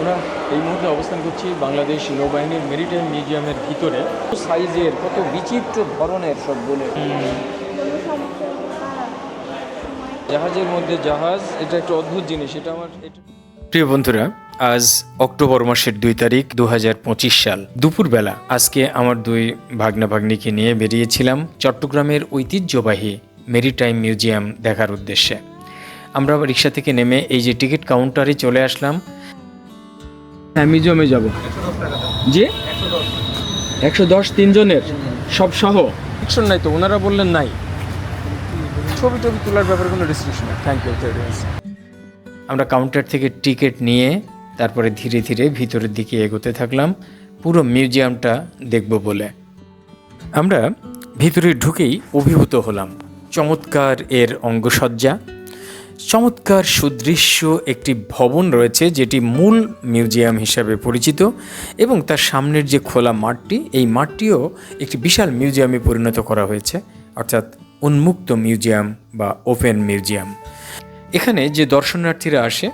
আমরা এই মুহূর্তে অবস্থান করছি বাংলাদেশ নৌবাহিনীর মেরিটাইম মিউজিয়ামের ভিতরে। সাইজের, কত বিচিত্র ধরনের সবগুলো জাহাজের মধ্যে জাহাজ, এটা একটা অদ্ভুত জিনিস, এটা আমার প্রিয় বন্ধুরা, আজ অক্টোবর মাসের দুই তারিখ দু হাজার পঁচিশ সাল। দুপুরবেলা আজকে আমার দুই ভাগ্না ভাগ্নিকে নিয়ে বেরিয়েছিলাম চট্টগ্রামের ঐতিহ্যবাহী মেরিটাইম মিউজিয়াম দেখার উদ্দেশ্যে। আমরা রিক্সা থেকে নেমে এই যে টিকিট কাউন্টারে চলে আসলাম হ্যাঁ মিউজিয়ামে যাব। জি? একশো দশ তিনজনের সব সহ? রিস্ট্রিকশন নাই তো ওনারা বললেন নাই। ছবি টবি তোলার ব্যাপারে কোনো রেস্ট্রিকশন নেই। থ্যাংক ইউ আমরা কাউন্টার থেকে টিকিট নিয়ে তারপরে ধীরে ধীরে ভিতরের দিকে এগোতে থাকলাম। পুরো মিউজিয়ামটা দেখব বলে। আমরা ভিতরে ঢুকেই অভিভূত হলাম। চমৎকার এর অঙ্গসজ্জা। চমৎকার সুদৃশ্য একটি ভবন রয়েছে, যেটি মূল মিউজিয়াম হিসাবে পরিচিত এবং তার সামনের যে খোলা মাঠটি, এই মাঠটিও একটি বিশাল মিউজিয়ামে পরিণত করা হয়েছে, অর্থাৎ উন্মুক্ত মিউজিয়াম বা ওপেন মিউজিয়াম। এখানে যে দর্শনার্থীরা আসে,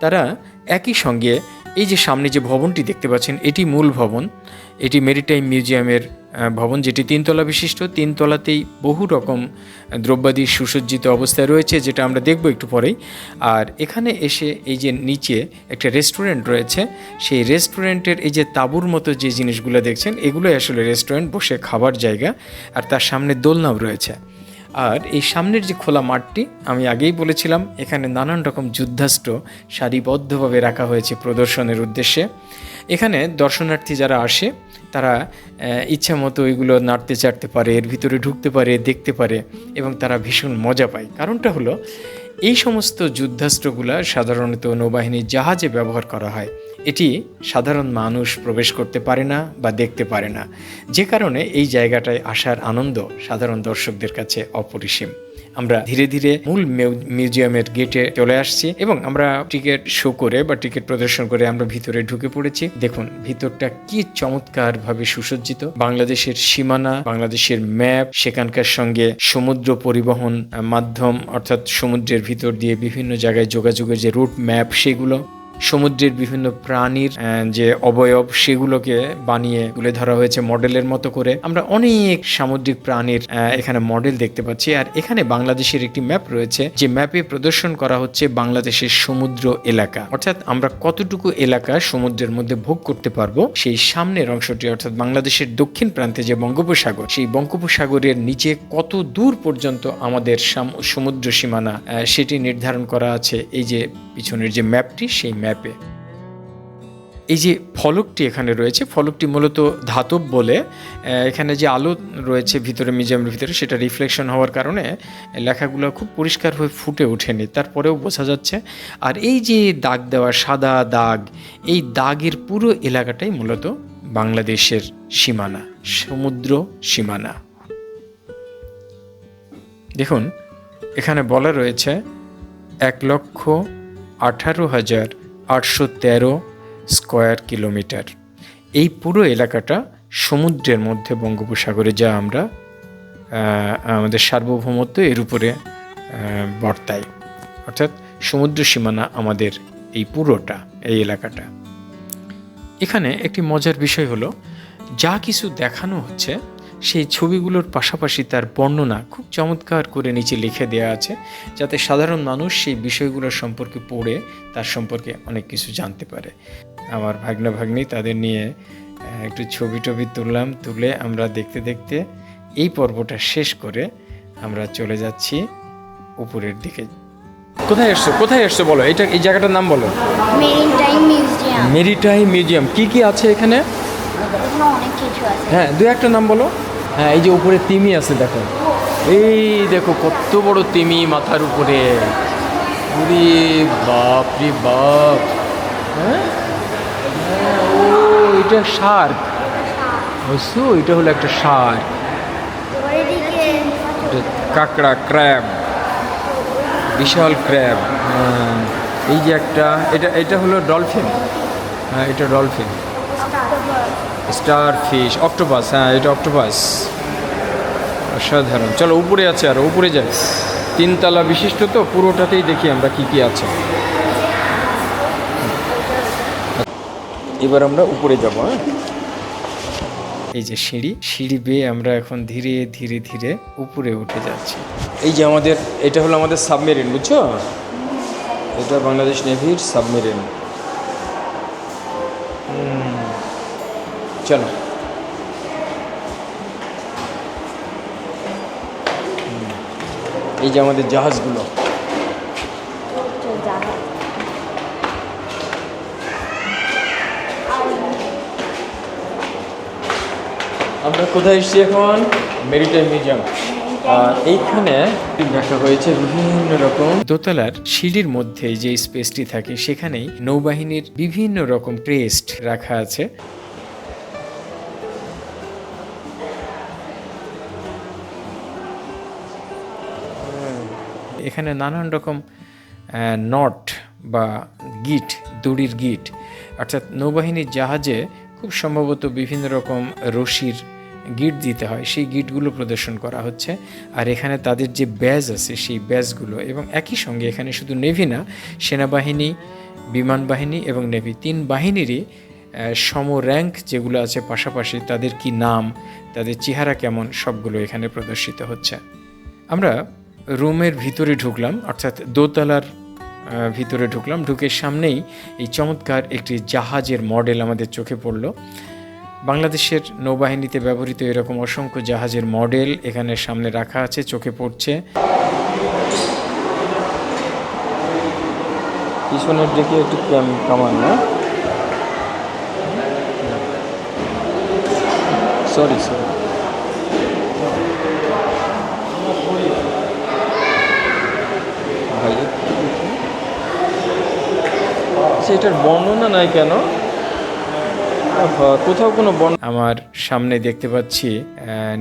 তারা একই সঙ্গে এই যে সামনে যে ভবনটি দেখতে পাচ্ছেন, এটি মূল ভবন। এটি মেরিটাইম মিউজিয়ামের ভবন যেটি তিনতলা বিশিষ্ট। তিনতলাতেই বহু রকম দ্রব্যাদি সুসজ্জিত অবস্থায় রয়েছে, যেটা আমরা দেখব একটু পরেই। আর এখানে এসে এই যে নিচে একটা রেস্টুরেন্ট রয়েছে, সেই রেস্টুরেন্টের এই যে তাঁবুর মতো যে জিনিসগুলো দেখছেন, এগুলোই আসলে রেস্টুরেন্ট বসে খাবার জায়গা। আর তার সামনে দোলনাও রয়েছে। আর এই সামনের যে খোলা মাঠটি, আমি আগেই বলেছিলাম, এখানে নানান রকম যুদ্ধাস্ত্র সারিবদ্ধভাবে রাখা হয়েছে প্রদর্শনের উদ্দেশ্যে। এখানে দর্শনার্থী যারা আসে, তারা ইচ্ছা মতো এগুলো নাড়তে চাড়তে পারে, এর ভিতরে ঢুকতে পারে, দেখতে পারে, এবং তারা ভীষণ মজা পায়। কারণটা হলো এই সমস্ত যুদ্ধাস্ত্রগুলো সাধারণত নৌবাহিনীর জাহাজে ব্যবহার করা হয়। এটি সাধারণ মানুষ প্রবেশ করতে পারে না বা দেখতে পারে না। যে কারণে এই জায়গাটায় আসার আনন্দ সাধারণ দর্শকদের কাছে অপরিসীম। আমরা ধীরে ধীরে মূল মিউ- মিউজিয়ামের গেটে চলে আসছি এবং আমরা টিকিট শো করে বা টিকিট প্রদর্শন করে আমরা ভিতরে ঢুকে পড়েছি। দেখুন, ভিতরটা কি চমৎকার ভাবে সুসজ্জিত। বাংলাদেশের সীমানা, বাংলাদেশের ম্যাপ, সেখানকার সঙ্গে সমুদ্র পরিবহন, মাধ্যম, অর্থাৎ সমুদ্রের ভিতর দিয়ে বিভিন্ন জায়গায় যোগাযোগের যে রুট ম্যাপ, সেগুলো সমুদ্রের বিভিন্ন প্রাণীর যে অবয়ব, সেগুলোকে বানিয়ে তুলে ধরা হয়েছে মডেলের মতো করে। আমরা অনেক সামুদ্রিক প্রাণীর এখানে মডেল দেখতে পাচ্ছি। আর এখানে বাংলাদেশের একটি ম্যাপ রয়েছে, যে ম্যাপে প্রদর্শন করা হচ্ছে বাংলাদেশের সমুদ্র এলাকা। অর্থাৎ আমরা কতটুকু এলাকা সমুদ্রের মধ্যে ভোগ করতে পারব, সেই সামনের অংশটি, অর্থাৎ বাংলাদেশের দক্ষিণ প্রান্তে যে বঙ্গোপসাগর, সেই বঙ্গোপসাগরের নিচে কত দূর পর্যন্ত আমাদের সাম- সমুদ্র সীমানা সেটি নির্ধারণ করা আছে। এই যে পিছনের যে ম্যাপটি, সেই ম্যাপে এই যে ফলকটি এখানে রয়েছে, ফলকটি মূলত ধাতব বলে এখানে যে আলো রয়েছে ভিতরে মিউজিয়ামের ভিতরে, সেটা রিফ্লেকশন হওয়ার কারণে লেখাগুলো খুব পরিষ্কার হয়ে ফুটে ওঠেনি, তারপরেও বোঝা যাচ্ছে। আর এই যে দাগ দেওয়া, সাদা দাগ, এই দাগের পুরো এলাকাটাই মূলত বাংলাদেশের সীমানা, সমুদ্র সীমানা। দেখুন, এখানে বলা রয়েছে এক লক্ষ আঠারো হাজার আটশো তেরো স্কোয়ার কিলোমিটার। এই পুরো এলাকাটা সমুদ্রের মধ্যে বঙ্গোপসাগরে যা আমরা আমাদের সার্বভৌমত্ব এর উপরে বর্তায় অর্থাৎ সমুদ্র সীমানা আমাদের এই পুরোটা, এই এলাকাটা। এখানে একটি মজার বিষয় হলো, যা কিছু দেখানো হচ্ছে সেই ছবিগুলোর পাশাপাশি তার বর্ণনা খুব চমৎকার করে নিচে লিখে দেওয়া আছে যাতে সাধারণ মানুষ সেই বিষয়গুলোর সম্পর্কে পড়ে তার সম্পর্কে অনেক কিছু জানতে পারে। আমার ভাগ্না ভাগ্নি তাদের নিয়ে একটু ছবি টবি তুললাম তুলে আমরা দেখতে দেখতে এই পর্বটা শেষ করে আমরা চলে যাচ্ছি উপরের দিকে। কোথায় এসছো কোথায় এসছো বলো? এটা এই জায়গাটার নাম বলো। মিউজিয়াম মেরিটাইম মিউজিয়াম কি কি আছে এখানে? হ্যাঁ দু একটা নাম বলো। হ্যাঁ এই যে উপরে তিমি আছে, দেখো। এই দেখো, কত বড় তিমি মাথার উপরে। উরে বাপ রে বাপ। হ্যাঁ? ও, এটা শার্ক। বুঝছ এটা হলো একটা এটা কাঁকড়া ক্র্যাব বিশাল ক্র্যাব হ্যাঁ এই যে একটা, এটা এটা হলো ডলফিন। হ্যাঁ এটা ডলফিন। স্টার ফিশ অক্টোপাস হ্যাঁ এটা অক্টোপাস। অসাধারণ। চলো, উপরে আছে আর, উপরে যাই। তিনতলা বিশিষ্ট তো, পুরোটাতেই দেখি আমরা কি কি আছে। এবার আমরা উপরে যাব হ্যাঁ? এই যে সিঁড়ি সিঁড়ি বেয়ে আমরা এখন ধীরে ধীরে ধীরে উপরে উঠে যাচ্ছি। এই যে আমাদের, এটা হলো আমাদের সাবমেরিন, বুঝছ? এটা বাংলাদেশ নেভির সাবমেরিন। হুম। এই যে আমাদের জাহাজগুলো। আমরা কোথায় এসেছি এখন? মেরিটাইম মিউজিয়াম আর এইখানে দেখা হয়েছে বিভিন্ন রকম দোতলার সিঁড়ির মধ্যে যে স্পেসটি থাকে, সেখানেই নৌবাহিনীর বিভিন্ন রকম ক্রেস্ট রাখা আছে। এখানে নানান রকম নট বা গিট, দড়ির গিট, অর্থাৎ নৌবাহিনীর জাহাজে খুব সম্ভবত বিভিন্ন রকম রশির গিট দিতে হয়। সেই গিটগুলো প্রদর্শন করা হচ্ছে। আর এখানে তাদের যে ব্যাজ আছে, সেই ব্যাজগুলো এবং একই সঙ্গে এখানে শুধু নেভি না, সেনাবাহিনী, বিমান বাহিনী এবং নেভি, তিন বাহিনীরই সম র্যাঙ্ক যেগুলো আছে পাশাপাশি তাদের কি নাম, তাদের চেহারা কেমন, সবগুলো এখানে প্রদর্শিত হচ্ছে। আমরা রুমের ভিতরে ঢুকলাম, অর্থাৎ দোতলার ভিতরে ঢুকলাম, ঢুকে সামনেই এই চমৎকার একটি জাহাজের মডেল আমাদের চোখে পড়ল। বাংলাদেশের নৌবাহিনীতে ব্যবহৃত এরকম অসংখ্য জাহাজের মডেল এখানে সামনে রাখা আছে, চোখে পড়ছে। পিছনের দিকে একটু কামান না সরি সরি এটার বর্ণনা নাই কেন? কোথাও কোনো বর্ণ আমার সামনে দেখতে পাচ্ছি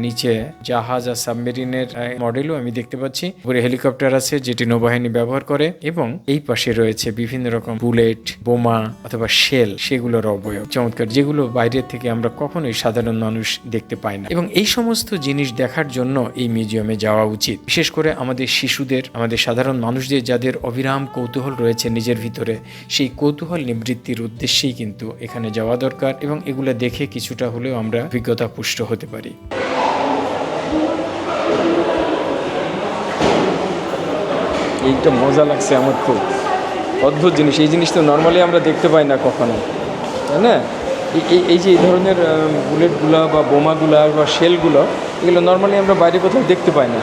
নিচে জাহাজ আর সাবমেরিনের মডেলও আমি দেখতে পাচ্ছি। উপরে হেলিকপ্টার আছে যেটি নৌবাহিনী ব্যবহার করে এবং এই পাশে রয়েছে বিভিন্ন রকম বুলেট, বোমা অথবা শেল, সেগুলোর অবয়ব। চমৎকার, যেগুলো বাইরের থেকে আমরা কখনোই সাধারণ মানুষ দেখতে পাই না। এবং এই সমস্ত জিনিস দেখার জন্য এই মিউজিয়ামে যাওয়া উচিত। বিশেষ করে আমাদের শিশুদের, আমাদের সাধারণ মানুষদের যাদের অবিরাম কৌতূহল রয়েছে নিজের ভিতরে, সেই কৌতূহল নিবৃত্তির উদ্দেশ্যেই কিন্তু এখানে যাওয়া দরকার। এবং এগুলো দেখে কিছুটা হলেও আমরা অভিজ্ঞতা পুষ্ট হতে পারি। এইটা মজা লাগছে আমার খুব অদ্ভুত জিনিস। এই জিনিস তো নর্মালি আমরা দেখতে পাই না কখনো। তাই না? এই- যে এই ধরনের বুলেটগুলা বা বোমাগুলা বা শেলগুলো এগুলো নর্মালি আমরা বাইরে কোথাও দেখতে পাই না।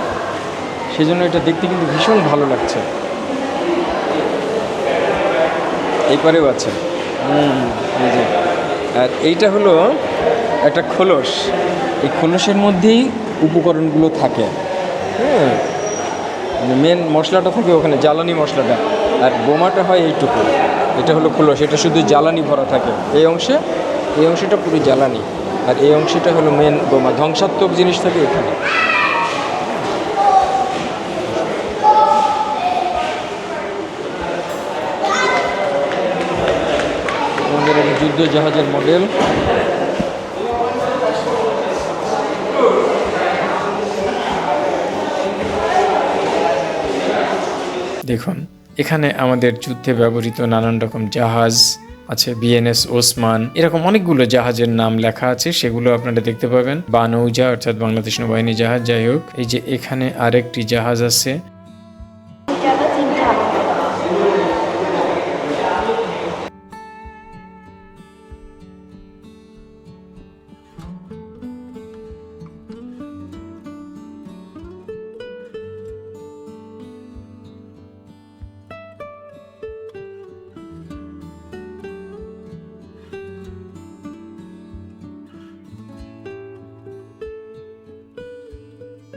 সেজন্য এটা দেখতে কিন্তু ভীষণ ভালো লাগছে। এই পারেও আছে। হুম, এই যে। আর এইটা হলো একটা খোলস। এই খোলসের মধ্যেই উপকরণগুলো থাকে। হ্যাঁ মেন মশলাটা থাকে ওখানে, জ্বালানি মশলাটা। আর বোমাটা হয় এইটুকু। এটা হলো খোলস, এটা শুধু জ্বালানি ভরা থাকে। এই অংশে, এই অংশটা পুরো জ্বালানি। আর এই অংশটা হলো মেন বোমা। ধ্বংসাত্মক জিনিস থাকে এখানে আমাদের এক যুদ্ধ জাহাজের মডেল। দেখুন, এখানে আমাদের যুদ্ধে ব্যবহৃত নানান রকম জাহাজ আছে, বিএনএস, ওসমান, এরকম অনেকগুলো জাহাজের নাম লেখা আছে, সেগুলো আপনারা দেখতে পাবেন। বা নৌজা অর্থাৎ বাংলাদেশ নৌবাহিনী জাহাজ, যাই হোক, এই যে এখানে আরেকটি জাহাজ আছে।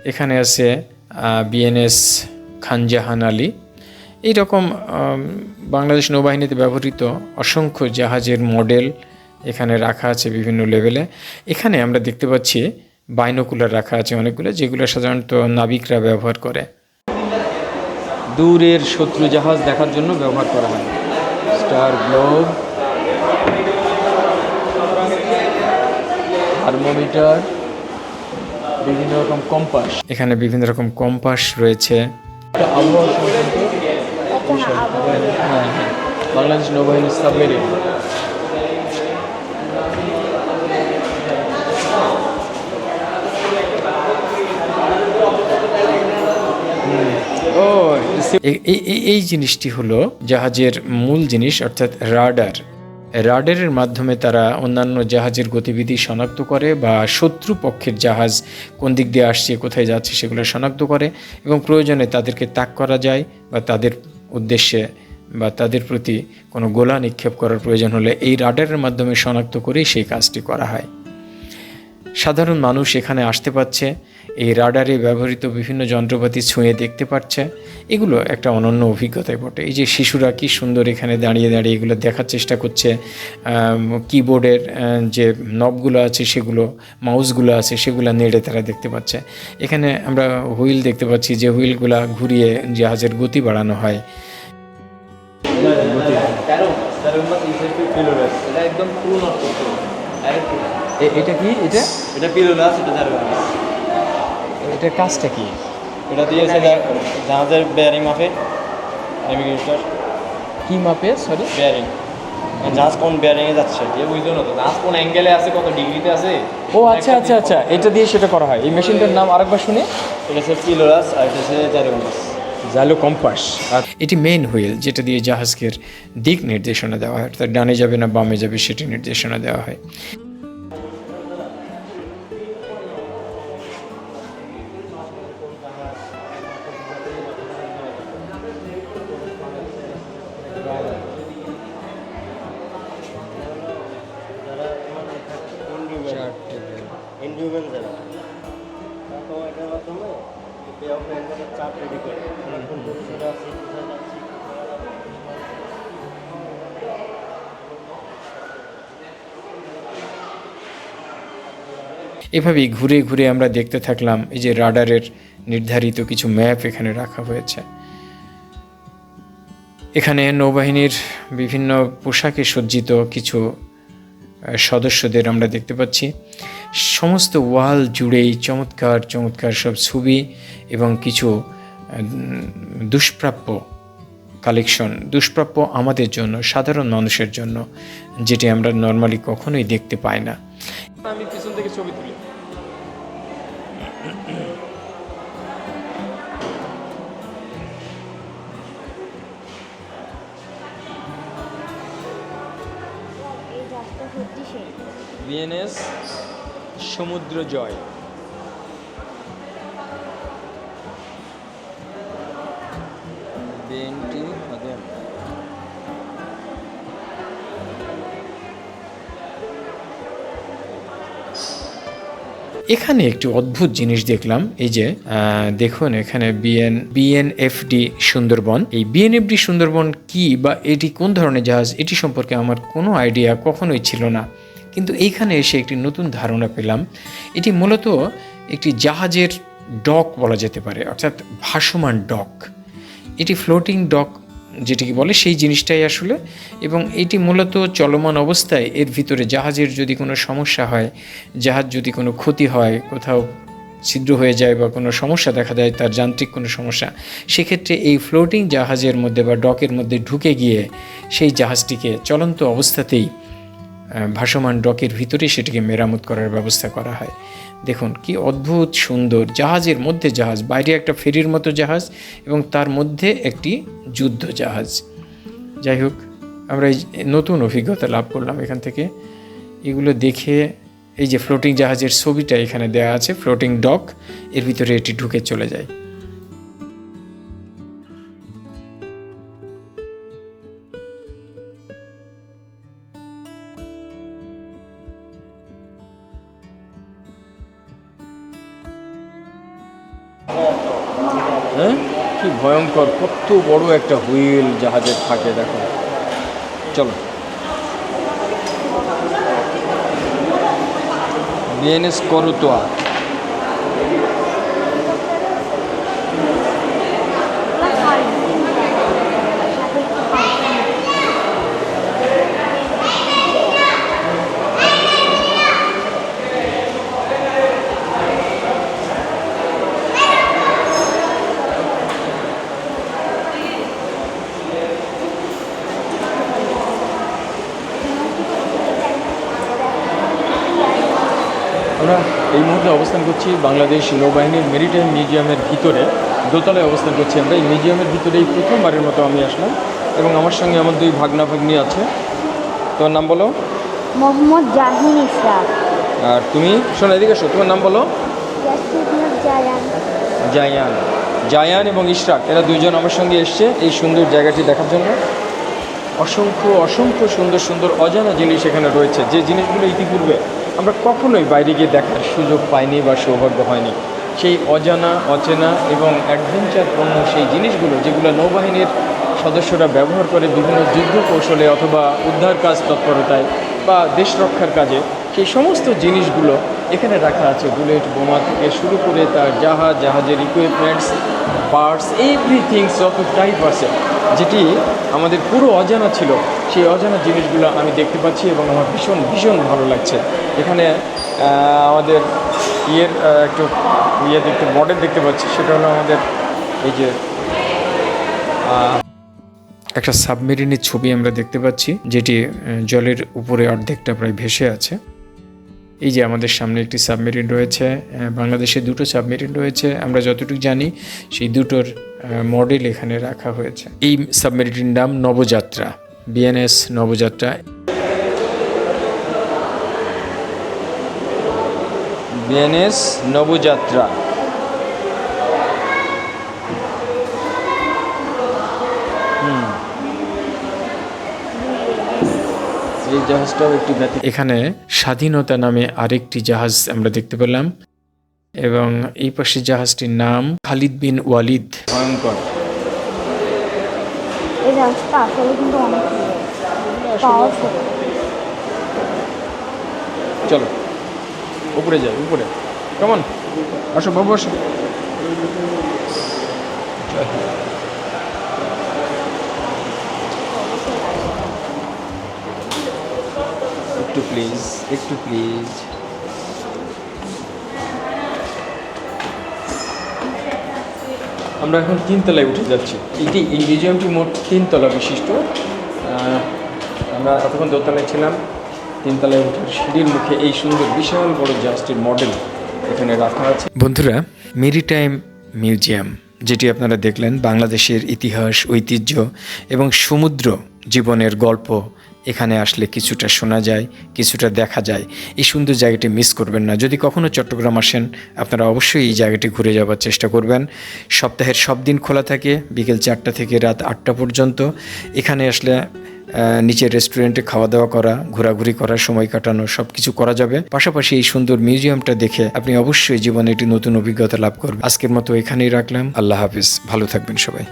এখানে আছে বিএনএস খানজাহান আলী। এইরকম বাংলাদেশ নৌবাহিনীতে ব্যবহৃত অসংখ্য জাহাজের মডেল এখানে রাখা আছে বিভিন্ন লেভেলে। এখানে আমরা দেখতে পাচ্ছি বাইনোকুলার রাখা আছে অনেকগুলো, যেগুলো সাধারণত নাবিকরা ব্যবহার করে। দূরের শত্রু জাহাজ দেখার জন্য ব্যবহার করা হয়। স্টার গ্লোব, থার্মোমিটার বিভিন্ন রকম কম্পাস। এখানে বিভিন্ন রকম কম্পাস রয়েছে। হ্যাঁ, হ্যাঁ। বাংলাদেশ নৌবাহিনীর সাবমেরিন। এই জিনিসটি হলো জাহাজের মূল জিনিস অর্থাৎ রাডার। রাডারের মাধ্যমে তারা অন্যান্য জাহাজের গতিবিধি শনাক্ত করে বা শত্রু পক্ষের জাহাজ কোন দিক দিয়ে আসছে, কোথায় যাচ্ছে সেগুলো শনাক্ত করে এবং প্রয়োজনে তাদেরকে তাক করা যায় বা তাদের উদ্দেশ্যে বা তাদের প্রতি কোনো গোলা নিক্ষেপ করার প্রয়োজন হলে এই রাডারের মাধ্যমে শনাক্ত করেই সেই কাজটি করা হয়। সাধারণ মানুষ এখানে আসতে পারছে এই রাডারে ব্যবহৃত বিভিন্ন যন্ত্রপাতি ছুঁয়ে দেখতে পাচ্ছে এগুলো একটা অনন্য অভিজ্ঞতায় বটে। এই যে শিশুরা কি সুন্দর এখানে দাঁড়িয়ে দাঁড়িয়ে এগুলো দেখার চেষ্টা করছে কিবোর্ডের যে নবগুলো আছে সেগুলো মাউসগুলো আছে সেগুলো নেড়ে তারা দেখতে পাচ্ছে। এখানে আমরা হুইল দেখতে পাচ্ছি যে হুইলগুলো ঘুরিয়ে জাহাজের গতি বাড়ানো হয়। এটা এটা কি? এটা? এটা পিলোলাস এটা জারবেন এটা কাজটা কি? এটা দিয়েছে জাহাজের বেয়ারিং মাপে। নেভিগেটর কি মাপে? সরি বেয়ারিং জাহাজ কোন বেয়ারিংয়ে যাচ্ছে? এ বুঝলো না তো। নাচ কোন অ্যাঙ্গেলে আছে কত ডিগ্রিতে আছে? ও আচ্ছা আচ্ছা আচ্ছা। এটা দিয়ে সেটা করা হয়। এই মেশিনটার নাম আরেকবার শুনি। এটা হচ্ছে পিলোলাস আর এটা হচ্ছে জারবেনাস জালো কম্পাস আর এটি মেইন হুইল যেটা দিয়ে জাহাজকে দিক নির্দেশনা দেওয়া হয়। অর্থাৎ ডানে যাবে না বামে যাবে সেটি নির্দেশনা দেওয়া হয়। এভাবেই ঘুরে ঘুরে আমরা দেখতে থাকলাম এই যে রাডারের নির্ধারিত কিছু ম্যাপ এখানে রাখা হয়েছে। এখানে নৌবাহিনীর বিভিন্ন পোশাকে সজ্জিত কিছু সদস্যদের আমরা দেখতে পাচ্ছি। সমস্ত ওয়াল জুড়েই চমৎকার চমৎকার সব ছবি এবং কিছু দুষ্প্রাপ্য কালেকশন, দুষ্প্রাপ্য আমাদের জন্য, সাধারণ মানুষের জন্য, যেটি আমরা নর্মালি কখনোই দেখতে পাই না। আমি পিছন থেকে ছবি বিএনএস সমুদ্র জয়। বিএনটি এখানে একটি অদ্ভুত জিনিস দেখলাম, এই যে দেখুন এখানে বিএন, বিএনএফডি সুন্দরবন। এই বিএনএফডি সুন্দরবন কি বা এটি কোন ধরনের জাহাজ, এটি সম্পর্কে আমার কোনো আইডিয়া কখনোই ছিল না। কিন্তু এইখানে এসে একটি নতুন ধারণা পেলাম। এটি মূলত একটি জাহাজের ডক বলা যেতে পারে, অর্থাৎ ভাসমান ডক। এটি ফ্লোটিং ডক যেটিকে বলে সেই জিনিসটাই আসলে এবং এটি মূলত চলমান অবস্থায় এর ভিতরে জাহাজের যদি কোনো সমস্যা হয়, জাহাজ যদি কোনো ক্ষতি হয়, কোথাও ছিদ্র হয়ে যায় বা কোনো সমস্যা দেখা দেয়, তার যান্ত্রিক কোনো সমস্যা, সেক্ষেত্রে এই ফ্লোটিং জাহাজের মধ্যে বা ডকের মধ্যে ঢুকে গিয়ে সেই জাহাজটিকে চলন্ত অবস্থাতেই ভাসমান ডকের ভিতরে সেটিকে মেরামত করার ব্যবস্থা করা হয়। দেখুন, কি অদ্ভুত সুন্দর জাহাজের মধ্যে জাহাজ, বাইরে একটা ফেরির মতো জাহাজ এবং তার মধ্যে একটি যুদ্ধ জাহাজ। যাই হোক, আমরা এই নতুন অভিজ্ঞতা লাভ করলাম এখান থেকে। এগুলো দেখে এই যে ফ্লোটিং জাহাজের ছবিটা এখানে দেওয়া আছে ফ্লোটিং ডক এর ভিতরে এটি ঢুকে চলে যায়। কি ভয়ঙ্কর কত বড় একটা হুইল জাহাজের থাকে দেখো। চলো। বিএনএস করতোয়া আমরা এই মুহূর্তে অবস্থান করছি বাংলাদেশ নৌবাহিনীর মেরিটাইম মিউজিয়ামের ভিতরে। দোতলায় অবস্থান করছি আমরা। এই মিউজিয়ামের ভিতরে এই প্রথমবারের মতো আমি আসলাম এবং আমার সঙ্গে আমার দুই ভাগনা ভাগ্নি আছে। তোমার নাম বলো? মোহাম্মদ জাহিন ইসরাক আর তুমি? শোনো এদিকে এসো। তোমার নাম বলো? জায়ান। জায়ান এবং ইশরাক এরা দুইজন আমার সঙ্গে এসছে এই সুন্দর জায়গাটি দেখার জন্য। অসংখ্য অসংখ্য সুন্দর সুন্দর অজানা জিনিস এখানে রয়েছে। যে জিনিসগুলো ইতিপূর্বে আমরা কখনোই বাইরে গিয়ে দেখার সুযোগ পাইনি বা সৌভাগ্য হয়নি। সেই অজানা, অচেনা এবং অ্যাডভেঞ্চারপূর্ণ সেই জিনিসগুলো যেগুলো নৌবাহিনীর সদস্যরা ব্যবহার করে বিভিন্ন যুদ্ধ কৌশলে অথবা উদ্ধার কাজ তৎপরতায় বা দেশ রক্ষার কাজে, সেই সমস্ত জিনিসগুলো এখানে রাখা আছে। বুলেট, বোমা থেকে শুরু করে তার জাহাজ, জাহাজের ইকুইপমেন্টস পার্টস এভরিথিং যত টাইপ আছে যেটি আমাদের পুরো অজানা ছিল। সেই অজানা জিনিসগুলো আমি দেখতে পাচ্ছি এবং আমার ভীষণ ভীষণ ভালো লাগছে। এখানে আমাদের ইয়ের একটু ইয়ে দেখতে মডেল দেখতে পাচ্ছি। সেটা হলো আমাদের এই যে একটা সাবমেরিনের ছবি আমরা দেখতে পাচ্ছি। যেটি জলের উপরে অর্ধেকটা প্রায় ভেসে আছে। এই যে আমাদের সামনে একটি সাবমেরিন রয়েছে বাংলাদেশে দুটো সাবমেরিন রয়েছে, আমরা যতটুকু জানি সেই দুটোর মডেল এখানে রাখা হয়েছে। এই সাবমেরিনটির নাম নবযাত্রা, বিএনএস নবযাত্রা। বিএনএস নবযাত্রা। এই জাহাজটাও একটি ব্যতি এখানে স্বাধীনতা নামে আরেকটি জাহাজ আমরা দেখতে পেলাম এবং এই পাশে জাহাজটির নাম খালিদ বিন ওয়ালিদ। ভয়ঙ্কর। এই জাহাজটা আসলে কিন্তু অনেক পাওয়ারফুল চলো উপরে যাই উপরে। কেমন আসো বাবু আসো। একটু প্লিজ একটু প্লিজ আমরা এখন তিনতলায় উঠে যাচ্ছি। এটি এই মিউজিয়ামটি মোট তিনতলা বিশিষ্ট। আহ, আমরা এতক্ষণ দোতলায় ছিলাম। তিনতলায় উঠে সিঁড়ির মুখে এই সুন্দর বিশাল বড় জাহাজটির মডেল এখানে রাখা আছে। বন্ধুরা মেরিটাইম মিউজিয়াম যেটি আপনারা দেখলেন বাংলাদেশের ইতিহাস ঐতিহ্য এবং সমুদ্র জীবনের গল্প এখানে আসলে কিছুটা শোনা যায়, কিছুটা দেখা যায়। এই সুন্দর জায়গাটি মিস করবেন না। যদি কখনো চট্টগ্রাম আসেন, আপনারা অবশ্যই এই জায়গাটি ঘুরে যাওয়ার চেষ্টা করবেন। সপ্তাহের সব দিন খোলা থাকে, বিকেল চারটা থেকে রাত আটটা পর্যন্ত। এখানে আসলে নিচের রেস্টুরেন্টে খাওয়া দাওয়া করা, ঘোরাঘুরি করা সময় কাটানো সব কিছু করা যাবে। পাশাপাশি এই সুন্দর মিউজিয়ামটা দেখে আপনি অবশ্যই জীবনে একটি নতুন অভিজ্ঞতা লাভ করবেন। আজকের মতো এখানেই রাখলাম। আল্লাহ হাফিজ। ভালো থাকবেন সবাই।